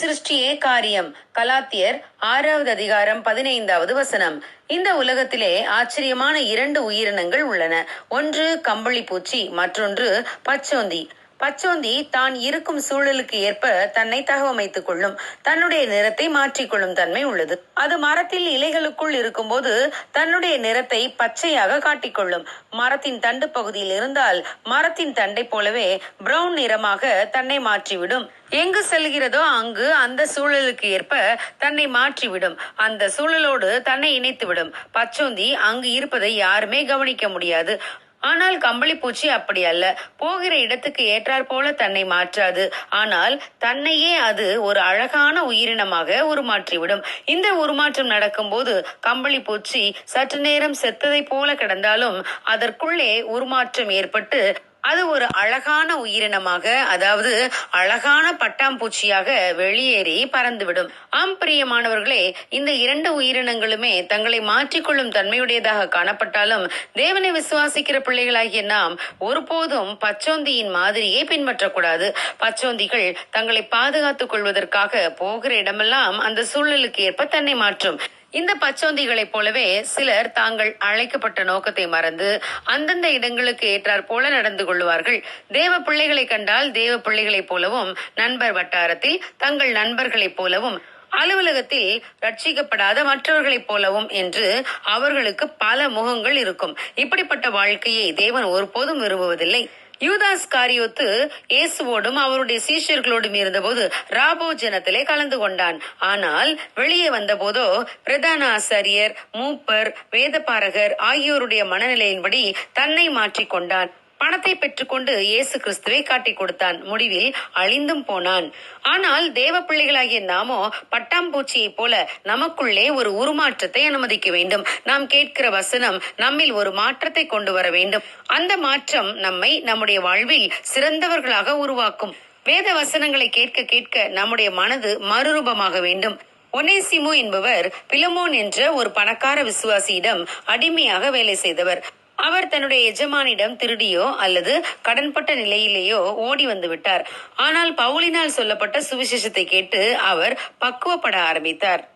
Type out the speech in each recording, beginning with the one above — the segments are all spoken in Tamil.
சிருஷ்டியே காரியம். கலாத்தியர் ஆறாவது அதிகாரம் பதினைந்தாவது வசனம். இந்த உலகத்திலே ஆச்சரியமான இரண்டு உயிரினங்கள் உள்ளன. ஒன்று கம்பளி பூச்சி மற்றொன்று பச்சோந்தி. பச்சோந்தி தான் இருக்கும் சூழலுக்கு ஏற்ப தன்னை தகவமைத்துக் கொள்ளும். தன்னுடைய நிறத்தை மாற்றிக்கொள்ளும் தன்மை உள்ளது. அது மரத்தில் இலைகளுக்குள் இருக்கும்போது தன்னுடைய நிறத்தை பச்சையாக காட்டிக்கொள்ளும். மரத்தின் தண்டு பகுதியில் இருந்தால் மரத்தின் தண்டை போலவே பிரவுன் நிறமாக தன்னை மாற்றிவிடும். எங்கு செல்கிறதோ அங்கு அந்த சூழலுக்கு ஏற்ப தன்னை மாற்றிவிடும். அந்த சூழலோடு தன்னை இணைத்துவிடும். பச்சோந்தி அங்கு இருப்பதை யாருமே கவனிக்க முடியாது. ஆனால் கம்பளிப்பூச்சி அப்படி அல்ல. போகிற இடத்துக்கு ஏற்றாற் போல தன்னை மாற்றாது. ஆனால் தன்னையே அது ஒரு அழகான உயிரினமாக உருமாற்றிவிடும். இந்த உருமாற்றம் நடக்கும்போது கம்பளிப்பூச்சி சற்று நேரம் செத்ததைப் போல கிடந்தாலும் அதற்குள்ளே உருமாற்றம் ஏற்பட்டு அது ஒரு அழகான உயிரினமாக அதாவது அழகான பட்டாம்பூச்சியாக வெளியேறி பறந்துவிடும். ஆம் பிரியமானவர்களே இந்த இரண்டு உயிரினங்களுமே தங்களை மாற்றிக்கொள்ளும் தன்மையுடையதாக காணப்பட்டாலும் தேவனை விசுவாசிக்கிற பிள்ளைகளாகிய நாம் ஒருபோதும் பச்சோந்தியின் மாதிரியை பின்பற்றக்கூடாது. பச்சோந்திகள் தங்களை பாதுகாத்துக் கொள்வதற்காக போகிற இடமெல்லாம் அந்த சூழலுக்கு ஏற்ப தன்னை மாற்றும். இந்த பச்சோந்திகளைப் போலவே சிலர் தாங்கள் அழைக்கப்பட்ட நோக்கத்தை மறந்து அந்தந்த இடங்களுக்கு ஏற்றாற் போல நடந்து கொள்வார்கள். தேவ பிள்ளைகளை கண்டால் தேவ பிள்ளைகளைப் போலவும் நண்பர் வட்டாரத்தில் தங்கள் நண்பர்களைப் போலவும் அலுவலகத்தில் ரட்சிக்கப்படாத மற்றவர்களைப் போலவும் என்று அவர்களுக்கு பல முகங்கள் இருக்கும். இப்படிப்பட்ட வாழ்க்கையை தேவன் ஒருபோதும் விரும்புவதில்லை. யூதாஸ் காரியோத்து இயேசுவோடும் அவருடைய சீஷர்களோடும் இருந்தபோது ராபோ ஜனத்திலே கலந்து கொண்டான். ஆனால் வெளியே வந்தபோதோ பிரதான ஆசாரியர் மூப்பர் வேதபாரகர் ஆகியோருடைய மனநிலையின்படி தன்னை மாற்றிக்கொண்டான். பணத்தை பெற்றுக்கொண்டு இயேசு கிறிஸ்துவை காட்டிக் கொடுத்தான். முடிவில் அழிந்தும் போனான். ஆனால் தேவ பிள்ளைகளாகிய நாமோ பட்டாம்பூச்சியை போல நமக்குள்ளே ஒரு உருமாற்றத்தை அனுமதிக்க வேண்டும். நாம் கேட்கிற வசனம் நம்மில் ஒரு மாற்றத்தை கொண்டு வர வேண்டும். அந்த மாற்றம் நம்மை நம்முடைய வாழ்வில் சிறந்தவர்களாக உருவாக்கும். வேத வசனங்களை கேட்க கேட்க நம்முடைய மனது மறுரூபமாக வேண்டும். ஒனேசிமு என்பவர் பிலமோன் என்ற ஒரு பணக்கார விசுவாசியிடம் அடிமையாக வேலை செய்தவர். அவர் தன்னுடைய எஜமானிடம் திருடியோ அல்லது கடன்பட்ட நிலையிலேயோ ஓடி வந்து விட்டார். ஆனால் பவுலினால் சொல்லப்பட்ட சுவிசேஷத்தை கேட்டு அவர் பக்குவப்பட ஆரம்பித்தார்.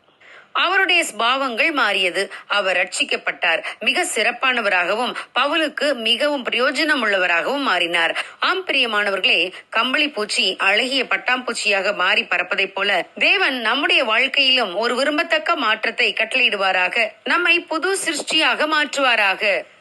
அவருடைய ஸ்பாவங்கள் மாறியது. அவர் ரட்சிக்கப்பட்டார். மிக சிறப்பானவராகவும் பவுலுக்கு மிகவும் பிரயோஜனம் உள்ளவராகவும் மாறினார். ஆம் பிரியமானவர்களே கம்பளி பூச்சி அழகிய பட்டாம்பூச்சியாக மாறி பறப்பதைப் போல தேவன் நம்முடைய வாழ்க்கையிலும் ஒரு விரும்பத்தக்க மாற்றத்தை கட்டளையிடுவாராக. நம்மை புது சிருஷ்டியாக மாற்றுவாராக.